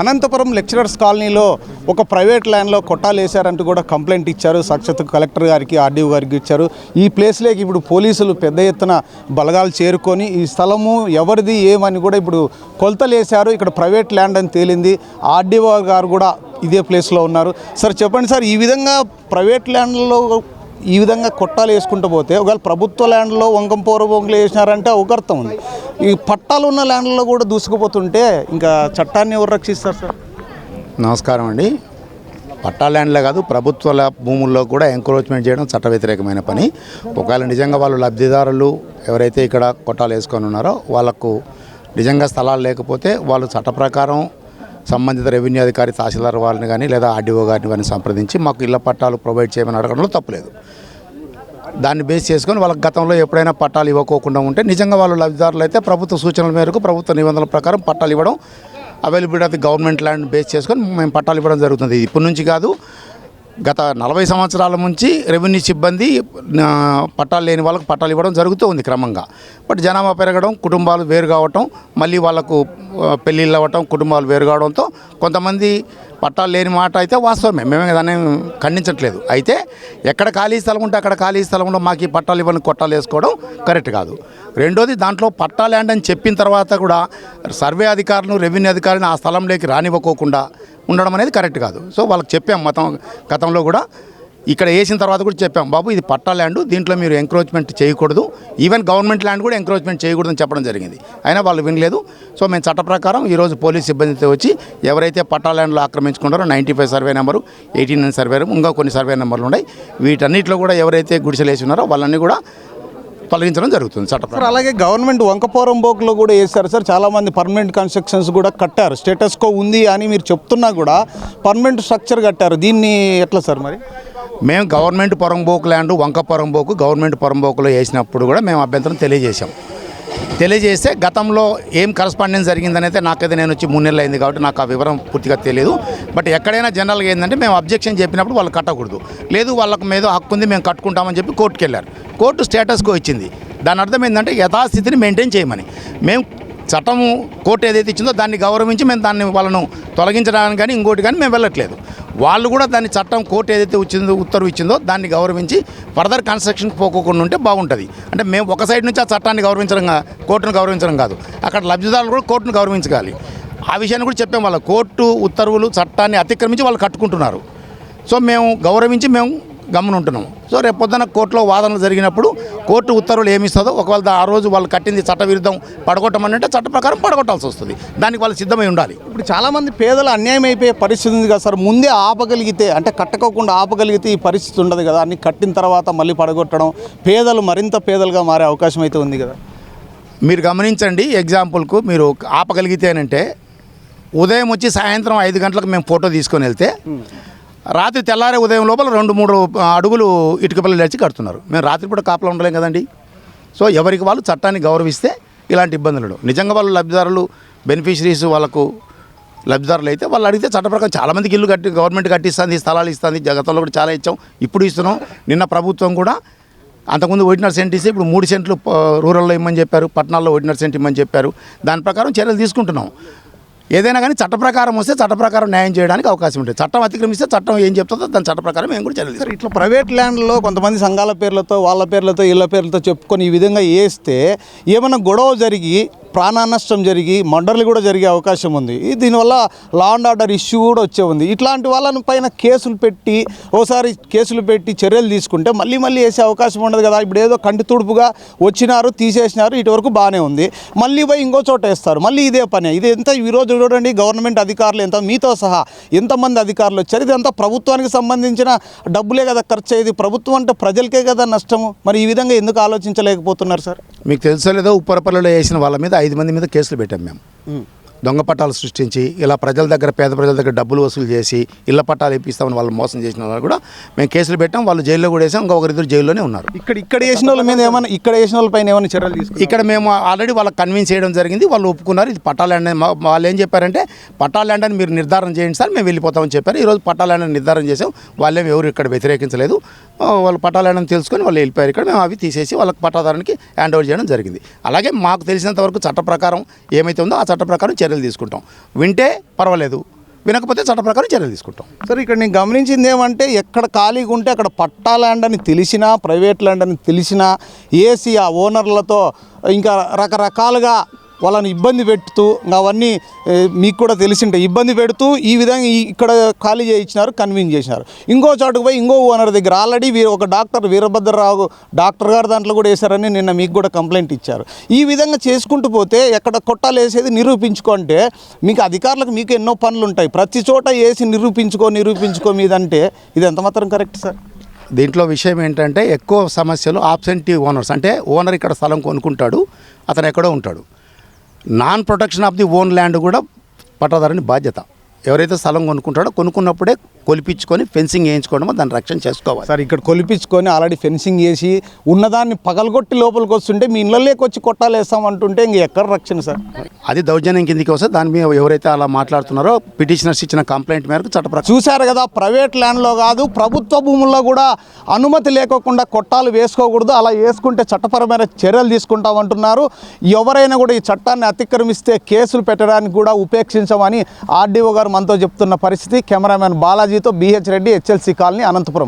Anantapuram lecturers కాలనీలో ఒక private ల్యాండ్లో కొట్టాలు వేశారంటూ కూడా కంప్లైంట్ ఇచ్చారు. సాక్షాత్ కలెక్టర్ గారికి ఆర్డీఓ గారికి ఇచ్చారు. ఈ ప్లేస్లోకి ఇప్పుడు పోలీసులు పెద్ద ఎత్తున బలగాలు చేరుకొని ఈ స్థలము ఎవరిది ఏమని కూడా ఇప్పుడు కొలతలు వేశారు ఇక్కడ ప్రైవేట్ ల్యాండ్ అని తేలింది. ఆర్డీఓ గారు కూడా ఇదే ప్లేస్లో ఉన్నారు. సార్ చెప్పండి సార్ ఈ విధంగా ప్రైవేట్ ల్యాండ్లో ఈ విధంగా కొట్టాలు వేసుకుంటూ పోతే ఒకవేళ ప్రభుత్వ ల్యాండ్లో వంకంపోరు వంకలు వేసినారంటే ఒక అర్థం ఉంది. ఈ పట్టాలు ఉన్న ల్యాండ్లలో కూడా దూసుకుపోతుంటే ఇంకా చట్టాన్ని ఎవరు రక్షిస్తారు సార్? నమస్కారం అండి. పట్టా ల్యాండ్లే కాదు ప్రభుత్వ భూముల్లో కూడా ఎంక్రోచ్మెంట్ చేయడం చట్ట వ్యతిరేకమైన పని. ఒకవేళ నిజంగా వాళ్ళు లబ్ధిదారులు ఎవరైతే ఇక్కడ కొట్టాలు వేసుకొని ఉన్నారో వాళ్ళకు నిజంగా స్థలాలు లేకపోతే వాళ్ళు చట్ట ప్రకారం సంబంధిత రెవెన్యూ అధికారి తహసీల్దార్ వారిని కానీ లేదా ఆర్డీఓ గారిని కానీ సంప్రదించి మాకు ఇళ్ళ పట్టాలు ప్రొవైడ్ చేయమని అడగడంలో తప్పలేదు. దాన్ని బేస్ చేసుకొని వాళ్ళకి గతంలో ఎప్పుడైనా పట్టాలు ఇవ్వకోకుండా ఉంటే నిజంగా వాళ్ళు లబ్ధిదారులు అయితే ప్రభుత్వ సూచనల మేరకు ప్రభుత్వ నిబంధనల ప్రకారం పట్టాలు ఇవ్వడం availability of the government land base చేసుకొని మేము పట్టాలు ఇవ్వడం జరుగుతుంది. ఇప్పటి నుంచి కాదు గత నలభై సంవత్సరాల నుంచి రెవెన్యూ సిబ్బంది పట్టాలు లేని వాళ్ళకి పట్టాలు ఇవ్వడం జరుగుతూ ఉంది క్రమంగా. బట్ జనాభా పెరగడం కుటుంబాలు వేరు కావటం మళ్ళీ వాళ్ళకు పెళ్ళిళ్ళు అవ్వటం కుటుంబాలు వేరు కావడంతో కొంతమంది పట్టాలు లేని మాట అయితే వాస్తవమే. మేమే దాన్ని ఖండించట్లేదు. అయితే ఎక్కడ ఖాళీ స్థలం ఉంటే అక్కడ ఖాళీ స్థలంలో మాకు ఈ పట్టాలు ఇవ్వని కొట్టాలు వేసుకోవడం కరెక్ట్ కాదు. రెండోది దాంట్లో పట్టా ల్యాండ్ అని చెప్పిన తర్వాత కూడా సర్వే అధికారులు రెవెన్యూ అధికారులను ఆ స్థలంలోకి రానివ్వకోకుండా ఉండడం అనేది కరెక్ట్ కాదు. సో వాళ్ళకి చెప్పాం మతం గతంలో కూడా. ఇక్కడ వేసిన తర్వాత కూడా చెప్పాం బాబు ఇది పట్టా ల్యాండ్ దీంట్లో మీరు ఎంక్రోచ్మెంట్ చేయకూడదు. ఈవెన్ గవర్నమెంట్ ల్యాండ్ కూడా ఎంక్రోచ్మెంట్ చేయకూడదని చెప్పడం జరిగింది. అయినా వాళ్ళు వినలేదు. సో మేము చట్ట ప్రకారం ఈరోజు పోలీస్ సిబ్బందితో వచ్చి ఎవరైతే పట్టా ల్యాండ్లో ఆక్రమించుకున్నారో ninety five survey number eighteen nine survey ఇంకా కొన్ని సర్వే నెంబర్లు ఉన్నాయి. వీటన్నిటిలో కూడా ఎవరైతే గుడిసెలు వేసి ఉన్నారో వాళ్ళన్నీ కూడా తొలగించడం జరుగుతుంది చట్ట అలాగే గవర్నమెంట్ వంకపోరం బోక్లో కూడా వేశారు సార్. చాలామంది పర్మనెంట్ కన్స్ట్రక్షన్స్ కూడా కట్టారు. స్టేటస్ కో ఉంది అని మీరు చెప్తున్నా కూడా పర్మనెంట్ స్ట్రక్చర్ కట్టారు. దీన్ని ఎట్లా సార్ మరి? మేము గవర్నమెంట్ పొరంబోకు ల్యాండ్ వంక పొరంబోకు గవర్నమెంట్ పొరంబోకులో వేసినప్పుడు కూడా మేము అభ్యంతరం తెలియజేశాం. తెలియజేస్తే గతంలో ఏం కరస్పాండెన్స్ జరిగిందనైతే నాకైతే నేను వచ్చి మూడు నెలలు అయింది కాబట్టి నాకు ఆ వివరం పూర్తిగా తెలియదు బట్ ఎక్కడైనా జనరల్గా ఏంటంటే మేము అబ్జెక్షన్ చెప్పినప్పుడు వాళ్ళు కట్టకూడదు. లేదు వాళ్ళకు మీద హక్కు ఉంది మేము కట్టుకుంటామని చెప్పి కోర్టుకు వెళ్ళారు. కోర్టు స్టేటస్కో ఇచ్చింది. దాని అర్థం ఏంటంటే యథాస్థితిని మెయింటైన్ చేయమని. మేము చట్టము కోర్టు ఏదైతే ఇచ్చిందో దాన్ని గౌరవించి మేము దాన్ని వాళ్ళను తొలగించడానికి కానీ ఇంకోటి కానీ మేము వెళ్ళట్లేదు. వాళ్ళు కూడా దాన్ని చట్టం కోర్టు ఏదైతే వచ్చిందో ఉత్తర్వు ఇచ్చిందో దాన్ని గౌరవించి ఫర్దర్ కన్స్ట్రక్షన్ పోకోకుండా ఉంటే బాగుంటుంది. అంటే మేము ఒక సైడ్ నుంచి ఆ చట్టాన్ని గౌరవించడం కోర్టును గౌరవించడం కాదు. అక్కడ లబ్ధిదారులు కూడా కోర్టును గౌరవించగాలి. ఆ విషయాన్ని కూడా చెప్పాం వాళ్ళ కోర్టు ఉత్తర్వులు చట్టాన్ని అతిక్రమించి వాళ్ళు కట్టుకుంటున్నారు. సో మేము గౌరవించి మేము గమనుంటున్నాం. సో రేపు పొద్దున కోర్టులో వాదనలు జరిగినప్పుడు కోర్టు ఉత్తర్వులు ఏమి ఇస్తుందో ఒకవేళ ఆ రోజు వాళ్ళు కట్టింది చట్టవిరుద్ధం పడగొట్టమని అంటే చట్ట ప్రకారం పడగొట్టాల్సి వస్తుంది. దానికి వాళ్ళు సిద్ధమై ఉండాలి. ఇప్పుడు చాలామంది పేదలు అన్యాయం అయిపోయే పరిస్థితి ఉంది కదా సార్. ముందే ఆపగలిగితే అంటే కట్టకోకుండా ఆపగలిగితే ఈ పరిస్థితి ఉండదు కదా. అన్ని కట్టిన తర్వాత మళ్ళీ పడగొట్టడం పేదలు మరింత పేదలుగా మారే అవకాశం అయితే ఉంది కదా. మీరు గమనించండి ఎగ్జాంపుల్కు మీరు ఆపగలిగితేనంటే ఉదయం వచ్చి సాయంత్రం ఐదు గంటలకు మేము ఫోటో తీసుకొని వెళ్తే రాత్రి తెల్లారే ఉదయం లోపల రెండు మూడు అడుగులు ఇటుక పిల్లలు లేచి కడుతున్నారు. మేము రాత్రిపూట కాపలా ఉండలేం కదండి. సో ఎవరికి వాళ్ళు చట్టాన్ని గౌరవిస్తే ఇలాంటి ఇబ్బందులు నిజంగా వాళ్ళు లబ్ధిదారులు బెనిఫిషరీస్ వాళ్ళకు లబ్ధిదారులు అయితే వాళ్ళు అడిగితే చట్ట ప్రకారం చాలామందికి ఇల్లు కట్టి గవర్నమెంట్ కట్టిస్తుంది స్థలాలు ఇస్తుంది. గతంలో కూడా చాలా ఇచ్చాం. ఇప్పుడు ఇస్తున్నాం. నిన్న ప్రభుత్వం కూడా అంతకుముందు ఒకటిన్నర సెంట్ ఇస్తే ఇప్పుడు మూడు సెంట్లు రూరల్లో ఇమ్మని చెప్పారు పట్టణాల్లో ఒకటిన్నర సెంట్ ఇమ్మని చెప్పారు. దాని ప్రకారం చర్యలు తీసుకుంటున్నాం. ఏదైనా కానీ చట్ట ప్రకారం వస్తే చట్ట ప్రకారం న్యాయం చేయడానికి అవకాశం ఉంటుంది చట్టం అతిక్రమిస్తే చట్టం ఏం చెప్తుందో దాని చట్ట ప్రకారం మేము కూడా చర్యలు సార్. ఇట్లా ప్రైవేట్ ల్యాండ్లో కొంతమంది సంఘాల పేర్లతో వాళ్ళ పేర్లతో ఇళ్ళ పేర్లతో చెప్పుకొని ఈ విధంగా వేస్తే ఏమైనా గొడవ జరిగి ప్రాణనష్టం జరిగి మర్డర్లు కూడా జరిగే అవకాశం ఉంది. దీనివల్ల లా అండ్ ఆర్డర్ ఇష్యూ కూడా వచ్చే ఉంది. ఇట్లాంటి వాళ్ళని పైన కేసులు పెట్టి ఓసారి కేసులు పెట్టి చర్యలు తీసుకుంటే మళ్ళీ మళ్ళీ వేసే అవకాశం ఉండదు కదా. ఇప్పుడు ఏదో కంటి తుడుపుగా వచ్చినారు తీసేసినారు ఇటు వరకు బాగానే ఉంది. మళ్ళీ పోయి ఇంకో చోట వేస్తారు. మళ్ళీ ఇదే పని. ఇది ఎంత ఈరోజు చూడండి గవర్నమెంట్ అధికారులు ఎంత మీతో సహా ఎంతమంది అధికారులు వచ్చారు. ఇదంతా ప్రభుత్వానికి సంబంధించిన డబ్బులే కదా ఖర్చు అయ్యేది. ప్రభుత్వం అంటే ప్రజలకే కదా నష్టము. మరి ఈ విధంగా ఎందుకు ఆలోచించలేకపోతున్నారు సార్? మీకు తెలుసా లేదో ఉప్పరపల్లిలో వేసిన వాళ్ళ మీద ఐదు మంది మీద కేసులు పెట్టాం మేము. దొంగ పట్టాలు సృష్టించి ఇలా ప్రజల దగ్గర పేద ప్రజల దగ్గర డబ్బులు వసూలు చేసి ఇళ్ళ పట్టాలు ఇప్పిస్తామని వాళ్ళు మోసం చేసిన వాళ్ళు కూడా మేము కేసులు పెట్టాం. వాళ్ళు జైల్లో కూడా వేసాం. ఇంకొకరిద్దరు జైల్లోనే ఉన్నారు. ఇక్కడ ఇక్కడ వేసిన వాళ్ళ మీద ఏమైనా ఇక్కడ వేసిన వాళ్ళ పైన ఏమైనా చర్యలు తీసుకున్నారు? ఇక్కడ మేము ఆల్రెడీ వాళ్ళకి కన్విన్స్ చేయడం జరిగింది. వాళ్ళు ఒప్పుకున్నారు. ఇది పట్టా ల్యాండ్ వాళ్ళు ఏం చెప్పారంటే పట్టా ల్యాండ్ అని మీరు నిర్ధారణ చేయండి సార్ మేము వెళ్ళిపోతామని చెప్పారు. ఈరోజు పట్టా ల్యాండ్ అని నిర్ధారణ చేసాం. వాళ్ళేం ఎవరు ఇక్కడ వ్యతిరేకించలేదు. వాళ్ళు పట్టాలని తెలుసుకొని వాళ్ళు వెళ్ళిపోయారు. ఇక్కడ మేము అవి తీసేసి వాళ్ళకి పట్టాదారునికి హ్యాండ్ ఓవర్ చేయడం జరిగింది. అలాగే మాకు తెలిసినంత వరకు చట్ట ప్రకారం ఏమైతే ఉందో ఆ చట్ట ప్రకారం చర్యలు తీసుకుంటాం. వింటే పర్వాలేదు వినకపోతే చట్ట ప్రకారం చర్యలు తీసుకుంటాం. సరే ఇక్కడ నేను గమనించింది ఏమంటే ఎక్కడ ఖాళీగా ఉంటే అక్కడ పట్టా ల్యాండ్ అని తెలిసినా ప్రైవేట్ ల్యాండ్ అని తెలిసినా ఏసీ ఆ ఓనర్లతో ఇంకా రకరకాలుగా వాళ్ళని ఇబ్బంది పెడుతూ అవన్నీ మీకు కూడా తెలిసింటే ఇబ్బంది పెడుతూ ఈ విధంగా ఈ- ఇక్కడ ఖాళీ చేయించినారు కన్విన్స్ చేసినారు. ఇంకో చోటుకు పోయి ఇంకో ఓనర్ దగ్గర ఆల్రెడీ వీరు ఒక డాక్టర్ వీరభద్రరావు డాక్టర్ గారు దాంట్లో కూడా వేశారని నిన్న మీకు కూడా కంప్లైంట్ ఇచ్చారు. ఈ విధంగా చేసుకుంటూ పోతే ఎక్కడ కొట్టాలు వేసేది నిరూపించుకుంటే మీకు అధికారులకు మీకు ఎన్నో పనులు ఉంటాయి. ప్రతి చోట వేసి నిరూపించుకో నిరూపించుకో మీదంటే ఇది ఎంత మాత్రం కరెక్ట్ సార్? దీంట్లో విషయం ఏంటంటే ఎక్కువ సమస్యలు ఆబ్సెంటీ ఓనర్స్ అంటే ఓనర్ ఇక్కడ స్థలం కొనుక్కుంటాడు అతను ఎక్కడో ఉంటాడు. Non protection of the own land కూడా పట్టాదారుని బాధ్యత. ఎవరైతే స్థలం కొనుక్కుంటాడో కొనుక్కున్నప్పుడే కొలిపించుకొని ఫెన్సింగ్ వేయించుకోవడమో దాన్ని రక్షణ చేసుకోవాలి. సార్ ఇక్కడ కొలిపించుకొని ఆల్రెడీ ఫెన్సింగ్ చేసి ఉన్నదాన్ని పగలగొట్టి లోపలికి వస్తుంటే మీ ఇళ్ళలోకి వచ్చి కొట్టాలు వేస్తామంటుంటే ఇంక ఎక్కడ రక్షణ సార్? అది దౌర్జన్యం కిందికి వస్తే దాని మీద ఎవరైతే అలా మాట్లాడుతున్నారో పిటిషనర్స్ ఇచ్చిన కంప్లైంట్ మేరకు చట్ట ప్రకారం. చూశారు కదా ప్రైవేట్ ల్యాండ్లో కాదు ప్రభుత్వ భూముల్లో కూడా అనుమతి లేకోకుండా కొట్టాలు వేసుకోకూడదు అలా వేసుకుంటే చట్టపరమైన చర్యలు తీసుకుంటామంటున్నారు ఎవరైనా కూడా ఈ చట్టాన్ని అతిక్రమిస్తే కేసులు పెట్టడానికి కూడా ఉపేక్షించమని ఆర్డీఓ గారు మనతో చెప్తున్న పరిస్థితి. Cameraman బాలాజీతో BH Reddy HLC colony Anantapuram.